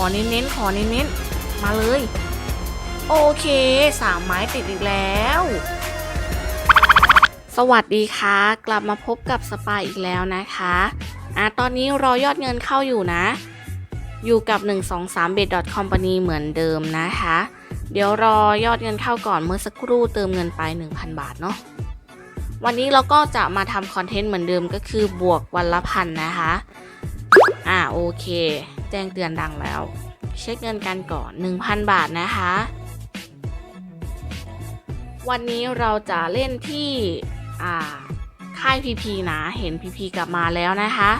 อเน้นๆขอเน้นๆมาเลย โอเคสามไม้ติดอีกแล้ว สวัสดีค่ะ กลับมาพบกับสปายอีกแล้วนะคะอะตอนนี้รอยอดเงินเข้าอยู่นะ อยู่กับ 123 b e t company เหมือนเดิมนะคะ เดี๋ยวรอยอดเงินเข้าก่อนเมื่อสักครู่เติมเงินไป 1,000 บาทเนาะวันนี้เราก็จะมาทำคอนเทนต์เหมือนเดิมก็คือบวกวันละพันนะคะ อ่าโอเค แจ้งเตือนดังแล้ว เช็คเงินกันก่อน 1,000 บาทนะคะ วันนี้เราจะเล่นที่อ่าค่ายพีพีนะเห็นพีพีกลับมาแล้วนะคะ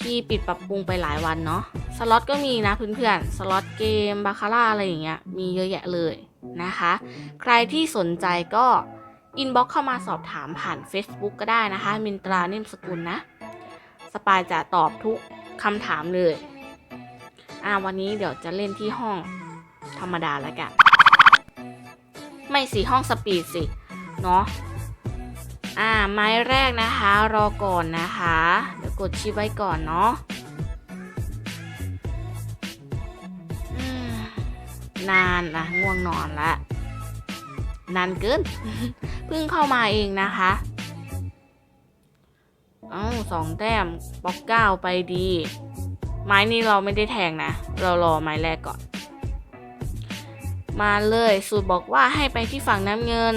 ที่ปิดปรับปรุงไปหลายวันเนาะสล็อตก็มีนะเพื่อนๆสล็อตเกมบาคาร่าอะไรอย่างเงี้ยมีเยอะแยะเลยนะคะ ใครที่สนใจก็อินบ็อกเข้ามาสอบถามผ่าน Facebook ก็ได้นะคะ มินตรานิ่มสกุลนะ สปายจะตอบทุกคำถามเลย อ่าวันนี้เดี๋ยวจะเล่นที่ห้องธรรมดาแล้วกัน ไม่สิห้องสปีดสิ เนาะอ่าไม้แรกนะคะ รอก่อนนะคะ เดี๋ยวกดชิปไว้ก่อนเนาะนานนะง่วงนอนละนานเกิน เพิ่งเข้ามาเองนะคะ เอ้าสองแต้มบล็อกเก้าไปดี ไม้นี้เราไม่ได้แทงนะ เรารอไม้แรกก่อน มาเลยสูตรบอกว่าให้ไปที่ฝั่งน้ำเงิน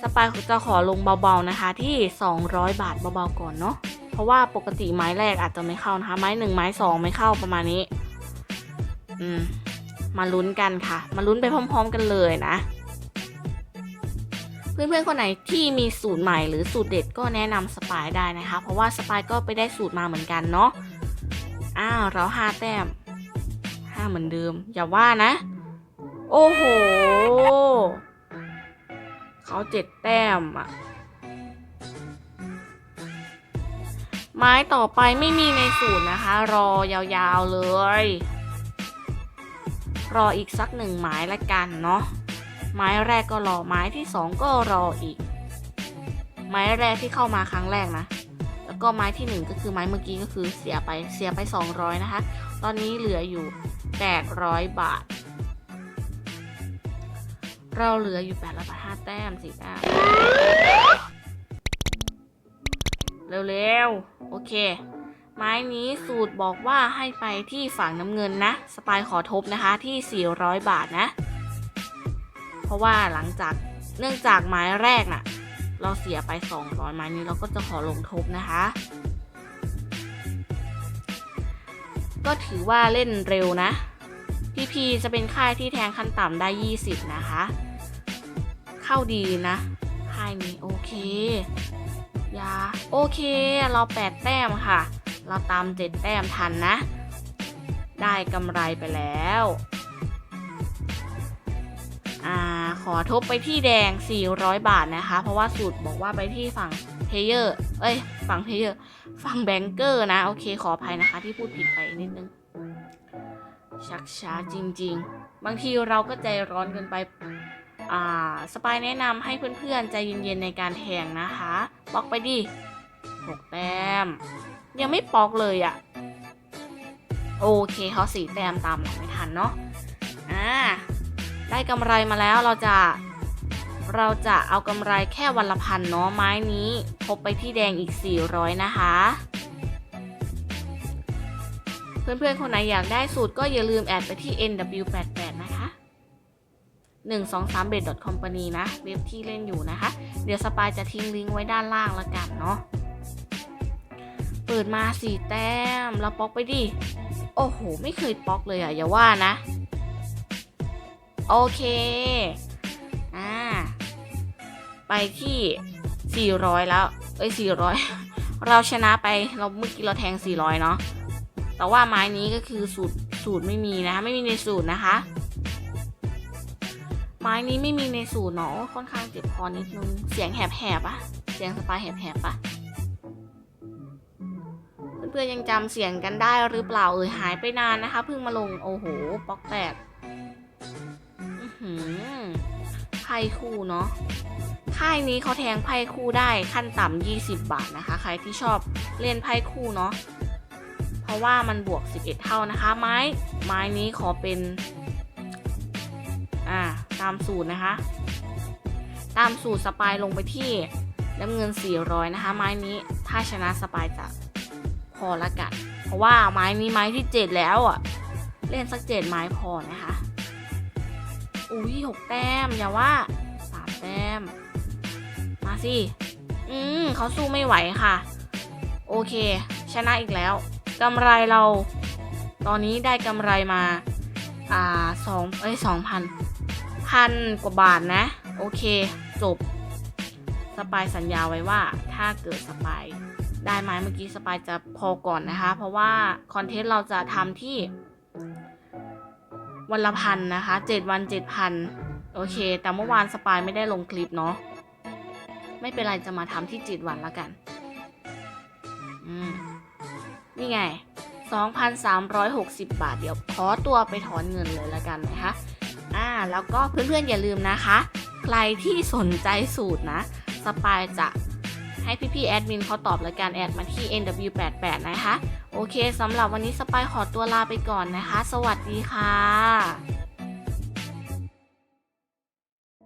สปายจะขอลงเบาๆนะคะที่ 200 บาทเบาๆก่อนเนาะเพราะว่าปกติไม้แรกอาจจะไม่เข้านะคะ ไม้หนึ่งไม้สองไม่เข้าประมาณนี้ อืม มาลุ้นกันค่ะ มาลุ้นไปพร้อม ๆ กันเลยนะ เพื่อนๆคนไหนที่มีสูตรใหม่หรือสูตรเด็ดก็แนะนำสปายได้นะคะ เพราะว่าสปายก็ไปได้สูตรมาเหมือนกันเนาะอ้าวเราห้าแต้มห้าเหมือนเดิม อย่าว่านะ โอ้โหเขาเจ็ดแต้มอะไม้ต่อไปไม่มีในสูตรนะคะ รอยาวๆเลย รออีกสักหนึ่งไม้ละกันเนาะ ไม้แรกก็รอไม้ที่สองก็รออีก ไม้แรกที่เข้ามาครั้งแรกนะ แล้วก็ไม้ที่หนึ่งก็คือไม้เมื่อกี้ก็คือเสียไปเสียไป200นะคะ ตอนนี้เหลืออยู่800บาท เราเหลืออยู่800บาท5แต้มสี่แต้มเร็วๆ โอเค ไม้นี้สูตรบอกว่าให้ไปที่ฝั่งน้ำเงินนะ สปายขอทบนะคะที่ 400 บาทนะ เพราะว่าหลังจากเนื่องจากไม้แรกน่ะ เราเสียไป 200 ไม้นี้เราก็จะขอลงทบนะคะ ก็ถือว่าเล่นเร็วนะพีพีจะเป็นค่ายที่แทงขั้นต่ำได้ 20 นะคะ เข้าดีนะค่ายนี้โอเคยาโอเค เรา 8 แต้มค่ะ เราตาม 7 แต้มทันนะ ได้กำไรไปแล้ว อทบไปที่แดง 400 บาทนะคะ เพราะว่าสูตรบอกว่าไปที่ฝั่งเพเยอร์ เอ้ย ฝั่งเพเยอร์ ฝั่งแบงเกอร์นะ โอเค ขออภัยนะคะ ที่พูดผิดไปนิดนึง ชักช้าจริง ๆ บางทีเราก็ใจร้อนเกินไป อ่า สปายแนะนำให้เพื่อนๆ ใจเย็นๆ ในการแทงนะคะปอกไปดิหกแต้ม ยังไม่ปอกเลยอะ่ะ โอเคเขาสีแต้มตามหลังไม่ทันเนาะ อ่า ได้กำไรมาแล้วเราจะ เราจะเอากำไรแค่วันละพันเนาะไม้นี้พบไปที่แดงอีก 400 นะคะ เพื่อนๆ คนไหนอยากได้สูตรก็อย่าลืมแอดไปที่ nw88 นะคะ 123 b e t company นะ เว็บที่เล่นอยู่นะคะ เดี๋ยวสปายจะทิ้งลิงก์ไว้ด้านล่างละกันเนาะเปิดมาสี่แต้มเราป๊อกไปดิ โอ้โห ไม่เคยป๊อกเลยอะอย่าว่านะ โอเค อ่า ไปที่ 400 แล้ว เอ้ย 400 เราชนะไป เราเมื่อกี้เราแทง 400 เนาะ แต่ว่าไม้นี้ก็คือสูตร สูตรไม่มีนะ ไม่มีในสูตรนะคะ ไม้นี้ไม่มีในสูตรเนาะ ค่อนข้างเจ็บคอนิดนึง เสียงแหบๆอะเสียงสปายแหบๆปะเพื่อนๆยังจำเสียงกันได้หรือเปล่าเอ่ยหายไปนานนะคะ เพิ่งมาลง โอ้โห ป๊อกแตก ไพ่คู่เนาะค่ายนี้เขาแทงไพ่คู่ได้ขั้นต่ำ20 บาทนะคะ ใครที่ชอบเล่นไพ่คู่เนาะเพราะว่ามันบวก 11 เท่านะคะ ไม้ไม้นี้ขอเป็นอ่าตามสูตรนะคะ ตามสูตรสปายลงไปที่น้ำเงิน 400 นะคะ ไม้นี้ถ้าชนะสปายจะพอละกัน เพราะว่าไม้นี้ไม้ที่ 7 แล้วอะ เล่นสักเจ็ดไม้พอนะคะ อุ้ยหกแต้ม อย่าว่าสามแต้ม มาสิ อืมเขาสู้ไม่ไหวค่ะ โอเค ชนะอีกแล้วกำไรเรา ตอนนี้ได้กำไรมา อ่าสองเอ้ยสองพันพันกว่าบาทนะ โอเค จบ สปายสัญญาไว้ว่าถ้าเกิดสปายได้ไหมเมื่อกี้สปายจะพอก่อนนะคะ เพราะว่าคอนเทนต์เราจะทำที่ วันละพันนะคะเจ็ดวันเจ็ดพันโอเค แต่เมื่อวานสปายไม่ได้ลงคลิปเนาะไม่เป็นไรจะมาทำที่เจ็ดวันละกันอืมนี่ไง 2,360 บาท เดี๋ยวขอตัวไปถอนเงินเลยละกันนะคะอ่าแล้วก็เพื่อนๆอย่าลืมนะคะ ใครที่สนใจสูตรนะ สปายจะ ให้พี่ๆแอดมินเขาตอบรายการแอดมาที่ NW88 นะคะ โอเคสำหรับวันนี้สปายขอตัวลาไปก่อนนะคะ สวัสดีค่ะ